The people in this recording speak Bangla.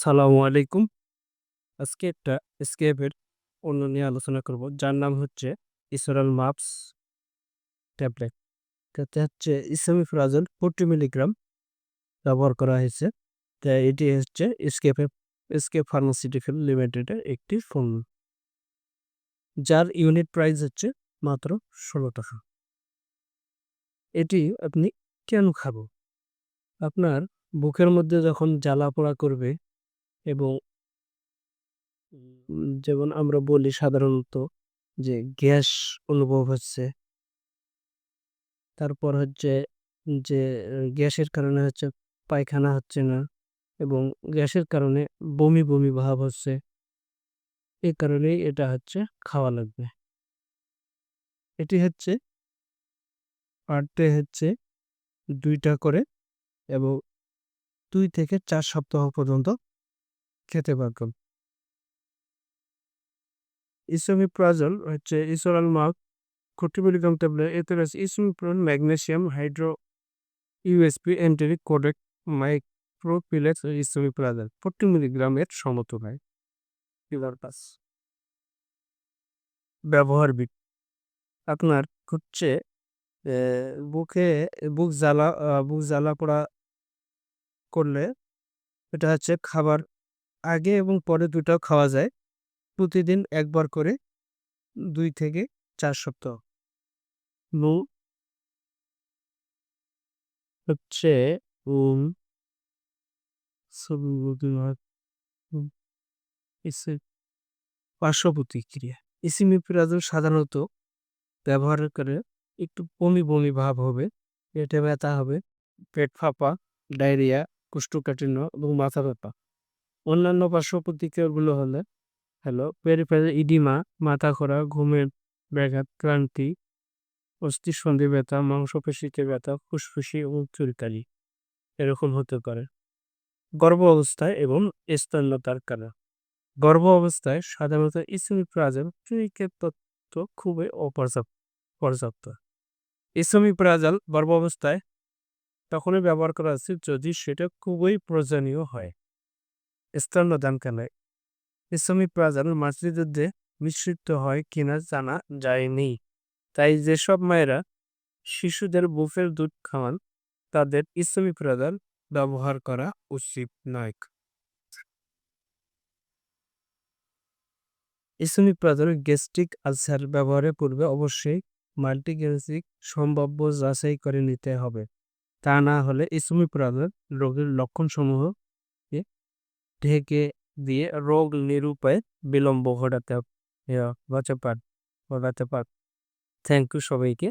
আসসালামু আলাইকুম। আজকে একটা স্কেপের অন্য নিয়ে আলোচনা করব, যার নাম হচ্ছে ইসরাল মাপস ট্যাবলেট তাতে হচ্ছে ইসমিফ্রাজল ফোরটি মিলিগ্রাম ব্যবহার করা হয়েছে। তা এটি হচ্ছে স্কেপে স্কেপ ফার্মাসিউটিক্যাল লিমিটেডের একটি ফোন যার ইউনিট প্রাইস হচ্ছে মাত্র ষোলো টাকা। এটি আপনি কেন খাব? আপনার বুকের মধ্যে যখন জ্বালা পোড়া করবে এবং যেমন আমরা বলি সাধারণত যে গ্যাস অনুভব হচ্ছে। তারপর হচ্ছে যে, গ্যাসের কারণে হচ্ছে পায়খানা হচ্ছে না এবং গ্যাসের কারণে বমি বমি ভাব হচ্ছে। এ কারণেই এটা হচ্ছে খাওয়া লাগবে। এটি হচ্ছে পার ডে হচ্ছে দুইটা করে এবং দুই থেকে চার সপ্তাহ পর্যন্ত খেতে ইসোমিপ্রাজল হচ্ছে ইসোরাল ফোর্টি মিলিগ্রাম ট্যাবলেট এতে রয়েছে esomeprazole magnesium, hydro USP enteric coated মাইক্রোপিলেক্স esomeprazole forty মিলিগ্রামের সমতুলায় ফিভার পাস। ব্যবহার বিধি আপনার হচ্ছে বুকে বুক জ্বালা বুক জ্বালা পোড়া করলে, এটা হচ্ছে খাবার আগে এবং পরে দুটাও খাওয়া যায়। প্রতিদিন একবার করে দুই থেকে চার সপ্তাহ। নু হচ্ছে উম পার্শ্ব প্রতিক্রিয়া ইসিমিপ্রাজল সাধারণত ব্যবহার করে একটু বমি বমি ভাব হবে, পেটে ব্যথা হবে, পেট ফাঁপা, ডায়রিয়া, কোষ্ঠকাঠিন্য এবং মাথা ব্যথা। অন্যান্য পার্শ্ব প্রতিক্রিয়াগুলো হলে হ্যালো পেরিফেরাল ইডিমা মাথা ঘোরা, ঘুমের ব্যাঘাত, ক্লান্তি, অস্থিসন্ধি ব্যথা, মাংসপেশিতে ব্যথা, ফুসফুসি এবং চুলকানি এরকম হতে পারে। গর্ভ অবস্থায় এবং স্তন্যতার কারণ। গর্ভ অবস্থায় সাধারণত ইসমিপ্রাজল ক্লিনিকের তথ্য খুবই অপর্যাপ্ত, পর্যাপ্ত। ইসমিপ্রাজল গর্ভ অবস্থায় তখনই ব্যবহার করা উচিত যদি সেটা খুবই প্রয়োজনীয় হয়। স্তন্যদানকালে ইসমিপ্রাজল মাতৃযুদ্ধে মিশ্রিত হয় কিনা জানা যায়নি। তাই যেসব মায়েরা শিশুদের বুফের দুধ খাওয়ান, তাদের ইসমিপ্রাজল ব্যবহার করা উচিত নয়। ইসমিপ্রাজল গ্যাস্ট্রিক আলসার ব্যবহারের পূর্বে অবশ্যই মাল্টিগ্যাসিক সম্ভাব্য যাচাই করে নিতে হবে। তা না হলে ইসমিপ্রাজল রোগের লক্ষণসমূহ ঢেকে দিয়ে রোগ নিরূপায় বিলম্ব ঘটাতে ঘটাতে পার থ্যাংক ইউ সবাইকে।